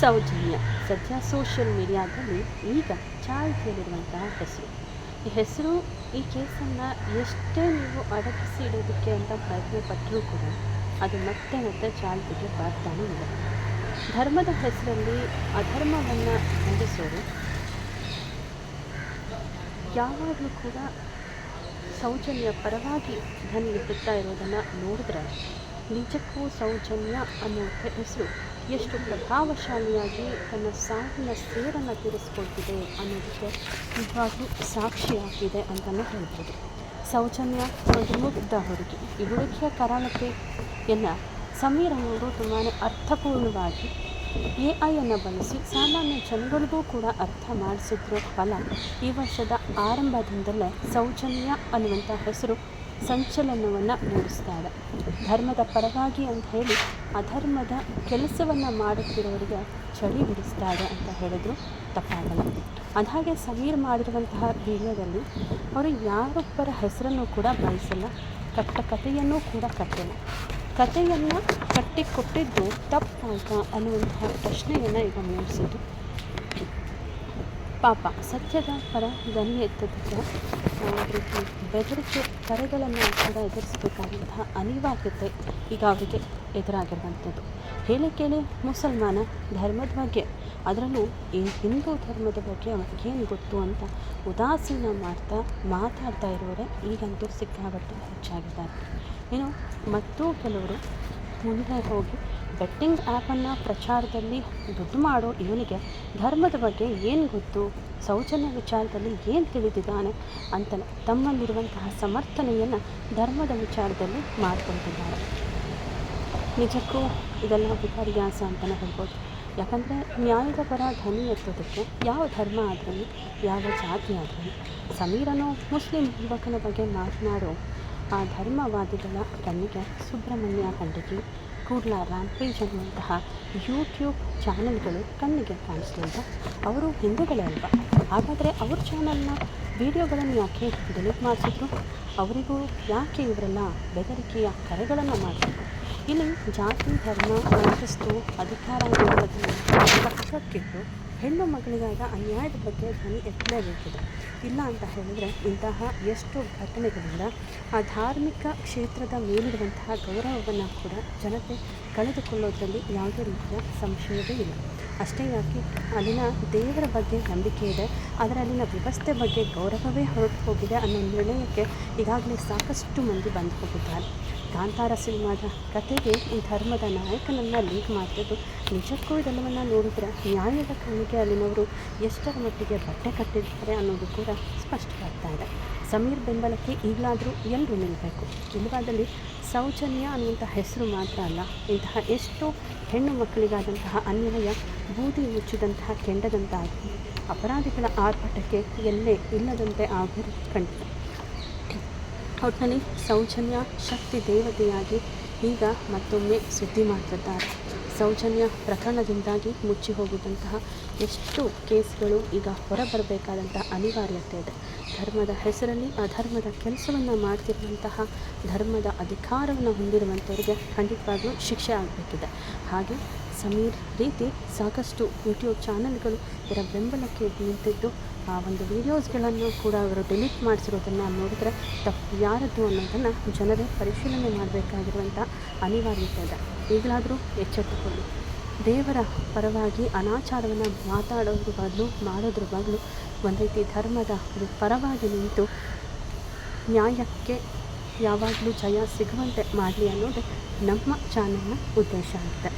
ಸೌಜನ್ಯ. ಸದ್ಯ ಸೋಷಿಯಲ್ ಮೀಡಿಯಾದಲ್ಲಿ ಈಗ ಚಾಲ್ತಿಯಲ್ಲಿರುವಂತಹ ಹೆಸರು. ಈ ಹೆಸರು, ಈ ಕೇಸನ್ನು ಎಷ್ಟೇ ನೀವು ಅಡಗಿಸಿ ಇಡೋದಕ್ಕೆ ಅಂತ ಪ್ರಯತ್ನ ಪಟ್ಟರೂ ಕೂಡ ಅದು ಮತ್ತೆ ಮತ್ತೆ ಚಾಲ್ತಿಗೆ ಬರ್ತಾನೆ ಇದೆ ಧರ್ಮದ ಹೆಸರಲ್ಲಿ ಅಧರ್ಮವನ್ನು ನಡೆಸೋರು ಯಾವಾಗಲೂ ಕೂಡ ಸೌಜನ್ಯ ಪರವಾಗಿ ಧ್ವನಿ ಎತ್ತುತ್ತಾ ಇರೋದನ್ನು ನೋಡಿದ್ರೆ ನಿಜಕ್ಕೂ ಸೌಜನ್ಯ ಅನ್ನುವಂಥ ಹೆಸರು ಎಷ್ಟು ಪ್ರಭಾವಶಾಲಿಯಾಗಿ ತನ್ನ ಸಾವಿನ ಸೇರನ್ನು ತೀರಿಸ್ಕೊಳ್ತಿದೆ ಅನ್ನೋದಕ್ಕೆ ನಿಜವಾಗ್ಲೂ ಸಾಕ್ಷಿಯಾಗಿದೆ ಅಂತಲೇ ಹೇಳ್ಬೋದು. ಸೌಜನ್ಯ ಒಂದು ಮುಗ್ಧ ಹುಡುಗಿ ಈ ಹುಡುಗಿಯ ಕರಾಳತೆಯನ್ನು ಸಮೀರ್ ಅನ್ನೋರು ತುಂಬಾ ಅರ್ಥಪೂರ್ಣವಾಗಿ ಎ ಐಯನ್ನು ಬಳಸಿ ಸಾಮಾನ್ಯ ಜನಗಳಿಗೂ ಕೂಡ ಅರ್ಥ ಮಾಡಿಸಿದ್ರು ಫಲ ಈ ವರ್ಷದ ಆರಂಭದಿಂದಲೇ ಸೌಜನ್ಯ ಅನ್ನುವಂಥ ಹೆಸರು ಸಂಚಲನವನ್ನು ಮೂಡಿಸ್ತಾ ಇದೆ ಧರ್ಮದ ಪರವಾಗಿ ಅಂತ ಹೇಳಿ ಅಧರ್ಮದ ಕೆಲಸವನ್ನು ಮಾಡುತ್ತಿರೋರಿಗೆ ಚಳಿ ಬಿಡಿಸ್ತಾರೆ ಅಂತ ಹೇಳಿದ್ರು ತಪ್ಪಾಗಲ್ಲ. ಅದಾಗೆ ಸಮೀರ್ ಮಾಡಿರುವಂತಹ ವಿಡಿಯೋದಲ್ಲಿ ಅವರು ಯಾರೊಬ್ಬರ ಹೆಸರನ್ನು ಕೂಡ ಬಳಸಲ್ಲ, ಕಟ್ಟ ಕಥೆಯನ್ನೂ ಕೂಡ ಕಟ್ಟಿಲ್ಲ. ಕಥೆಯನ್ನು ಕಟ್ಟಿಕೊಟ್ಟಿದ್ದು ತಪ್ಪಾಗ ಅನ್ನುವಂತಹ ಪ್ರಶ್ನೆಯನ್ನು ಈಗ ಮೂಡಿಸಿದ್ದು ಪಾಪ ಸತ್ಯದ ಪರ ಧ್ವನಿ ಅವರಿಗೆ ಬೆದರಿಕೆ ಕರೆಗಳನ್ನು ಕೂಡ ಎದುರಿಸಬೇಕಾದಂತಹ ಅನಿವಾರ್ಯತೆ ಈಗ ಅವರಿಗೆ ಎದುರಾಗಿರುವಂಥದ್ದು. ಕೇಳಿ, ಮುಸಲ್ಮಾನ ಧರ್ಮದ ಬಗ್ಗೆ. ಅದರಲ್ಲೂ ಈ ಹಿಂದೂ ಧರ್ಮದ ಬಗ್ಗೆ ಅವರಿಗೇನು ಗೊತ್ತು ಅಂತ ಉದಾಸೀನ ಮಾಡ್ತಾ ಮಾತಾಡ್ತಾ ಇರೋರೆ ಈಗಂತೂ ಸಿಕ್ಕಾಬಟ್ಟೆ ಹೆಚ್ಚಾಗಿದ್ದಾರೆ. ಏನು, ಮತ್ತೂ ಕೆಲವರು ಮುಂದೆ ಹೋಗಿ ಬೆಟ್ಟಿಂಗ್ ಆ್ಯಪನ್ನು ಪ್ರಚಾರದಲ್ಲಿ ದುಡ್ಡು ಮಾಡೋ ಇವನಿಗೆ ಧರ್ಮದ ಬಗ್ಗೆ ಏನು ಗೊತ್ತು? ಸೌಜನ್ಯ ವಿಚಾರದಲ್ಲಿ ಏನು ತಿಳಿದಿದ್ದಾನೆ? ಅಂತ ತಮ್ಮಲ್ಲಿರುವಂತಹ ಸಮರ್ಥನೆಯನ್ನು ಧರ್ಮದ ವಿಚಾರದಲ್ಲಿ ಮಾಡ್ಕೊಳ್ತಿದ್ದಾರೆ. ನಿಜಕ್ಕೂ ಇದೆಲ್ಲ ವಿಪರ್ಯಾಸ ಅಂತಲೇ ಹೇಳ್ಬೋದು. ಯಾಕಂದರೆ ನ್ಯಾಯದ ಪರ ಧ್ವನಿ ಎತ್ತೋದಕ್ಕೆ ಯಾವ ಧರ್ಮ ಆದ್ರೂ, ಯಾವ ಜಾತಿ ಆದ್ರೂ, ಸಮೀರನು ಮುಸ್ಲಿಂ ಯುವಕನ ಬಗ್ಗೆ ಮಾತನಾಡೋ ಆ ಧರ್ಮವಾದಿಗಳ ಕಣ್ಣಿಗೆ ಸುಬ್ರಹ್ಮಣ್ಯ ಖಂಡಿಗೆ ಕೂಡ್ಲ ರ್ಯಾಂಪೇಜ್ ಅನ್ನುವಂತಹ ಯೂಟ್ಯೂಬ್ ಚಾನಲ್ಗಳು ಕಣ್ಣಿಗೆ ಕಾಣಿಸ್ಲಿಲ್ಲ ಅವರು ಹಿಂದೂಗಳೇ ಅಲ್ವಾ? ಹಾಗಾದರೆ ಅವ್ರ ಚಾನಲ್ನ ವಿಡಿಯೋಗಳನ್ನು ಯಾಕೆ ಡಿಲೀಟ್ ಮಾಡಿಸಿದ್ರು? ಅವರಿಗೂ ಯಾಕೆ ಇವರೆಲ್ಲ ಬೆದರಿಕೆಯ ಕರೆಗಳನ್ನು ಮಾಡಿದ್ರು ಇಲ್ಲಿ ಜಾತಿ, ಧರ್ಮ ಅಂತಸ್ತು ಅಧಿಕಾರ ಪಕ್ಷಕ್ಕಿಟ್ಟು ಹೆಣ್ಣು ಮಗಳಿಗಾದ ಅನ್ಯಾಯದ ಬಗ್ಗೆ ಧ್ವನಿ ಎತ್ತಲೇಬೇಕಿದೆ. ಇಲ್ಲ ಅಂತ ಹೇಳಿದರೆ ಇಂತಹ ಎಷ್ಟು ಘಟನೆಗಳಿಂದ ಆ ಧಾರ್ಮಿಕ ಕ್ಷೇತ್ರದ ಮೇಲಿರುವಂತಹ ಗೌರವವನ್ನು ಕೂಡ ಜನತೆ ಕಳೆದುಕೊಳ್ಳೋದ್ರಲ್ಲಿ ಯಾವುದೇ ರೀತಿಯ ಸಂಶಯವೇ ಇಲ್ಲ. ಅಷ್ಟೇ ಯಾಕೆ, ಅಲ್ಲಿನ ದೇವರ ಬಗ್ಗೆ ನಂಬಿಕೆ ಇದೆ. ಆದರೆ ಅಲ್ಲಿನ ವ್ಯವಸ್ಥೆ ಬಗ್ಗೆ ಗೌರವವೇ ಹೊರಟು ಹೋಗಿದೆ ಅನ್ನೋ ನಿರ್ಣಯಕ್ಕೆ ಈಗಾಗಲೇ ಸಾಕಷ್ಟು ಮಂದಿ ಬಂದು ಹೋಗಿದ್ದಾರೆ. ಕಾಂತಾರ ಸಿನಿಮಾದ ಕತೆಗೆ ಈ ಧರ್ಮದ ನಾಯಕನನ್ನು ಲಿಂಕ್ ಮಾಡ್ತಿದ್ದು. ನಿಜಕ್ಕೂ ಇದೆಲ್ಲವನ್ನು ನೋಡಿದ್ರೆ ನ್ಯಾಯದ ಕಣ್ಣಿಗೆ ಅಲ್ಲಿನವರು ಎಷ್ಟರ ಮಟ್ಟಿಗೆ ಬಟ್ಟೆ ಕಟ್ಟಿದ್ದಾರೆ ಅನ್ನೋದು ಕೂಡ ಸ್ಪಷ್ಟವಾಗ್ತಾ ಇದೆ. ಸಮೀರ್ ಬೆಂಬಲಕ್ಕೆ ಈಗಲಾದರೂ ಎಲ್ಲರೂ ನಿಲ್ಲಬೇಕು ಇಲ್ಲವಾದಲ್ಲಿ ಸೌಜನ್ಯ ಅನ್ನುವಂಥ ಹೆಸರು ಮಾತ್ರ ಅಲ್ಲ, ಇಂತಹ ಎಷ್ಟೋ ಹೆಣ್ಣು ಮಕ್ಕಳಿಗಾದಂತಹ ಅನ್ಯಾಯ, ಬೂದಿ ಮುಚ್ಚಿದಂತಹ ಕೆಂಡದಂತಾಗಿ ಅಪರಾಧಿಗಳ ಆರ್ಭಟಕ್ಕೆ ಎಲ್ಲೇ ಇಲ್ಲದಂತೆ ಆಗುವುದು ಖಂಡಿತ. ಒಟ್ಟಿನಲ್ಲಿ ಸೌಜನ್ಯ ಶಕ್ತಿ ದೇವತೆಯಾಗಿ ಈಗ ಮತ್ತೊಮ್ಮೆ ಸುದ್ದಿ ಮಾಡ್ತಿದ್ದಾರೆ. ಸೌಜನ್ಯ ಪ್ರಕರಣದಿಂದಾಗಿ ಮುಚ್ಚಿ ಹೋಗಿದ್ದಂತಹ ಎಷ್ಟು ಕೇಸ್ಗಳು ಈಗ ಹೊರಬರಬೇಕಾದಂತಹ ಅನಿವಾರ್ಯತೆ ಇದೆ. ಧರ್ಮದ ಹೆಸರಲ್ಲಿ ಅಧರ್ಮದ ಕೆಲಸವನ್ನು ಮಾಡ್ತಿರುವಂತಹ ಧರ್ಮದ ಅಧಿಕಾರವನ್ನು ಹೊಂದಿರುವಂಥವರಿಗೆ ಖಂಡಿತವಾಗಲೂ ಶಿಕ್ಷೆ ಆಗಬೇಕಿದೆ. ಹಾಗೆ ಸಮೀರ್ ರೀತಿ ಸಾಕಷ್ಟು ಯೂಟ್ಯೂಬ್ ಚಾನಲ್ಗಳು ಇದರ ಬೆಂಬಲಕ್ಕೆ ನಿಂತಿದ್ದು ಆ ಒಂದು ವೀಡಿಯೋಸ್ಗಳನ್ನು ಕೂಡ ಅವರು ಡಿಲೀಟ್ ಮಾಡಿಸಿರೋದನ್ನು ನೋಡಿದ್ರೆ ತಪ್ಪು. ಯಾರದ್ದು ಅನ್ನೋದನ್ನು ಜನರೇ ಪರಿಶೀಲನೆ ಮಾಡಬೇಕಾಗಿರುವಂಥ ಅನಿವಾರ್ಯತೆ ಇದೆ ಈಗಲಾದರೂ ಎಚ್ಚೆತ್ತುಕೊಳ್ಳಿ. ದೇವರ ಪರವಾಗಿ ಅನಾಚಾರವನ್ನು ಮಾತಾಡೋದ್ರ ಬದಲು ಮಾಡೋದ್ರ ಬದಲು ಒಂದು ರೀತಿ ಧರ್ಮದ ಪರವಾಗಿ ನಿಂತು ನ್ಯಾಯಕ್ಕೆ ಯಾವಾಗಲೂ ಜಯ ಸಿಗುವಂತೆ ಮಾಡಲಿ ಅನ್ನೋದೇ ನಮ್ಮ ಚಾನಲ್ನ ಉದ್ದೇಶ ಆಗುತ್ತೆ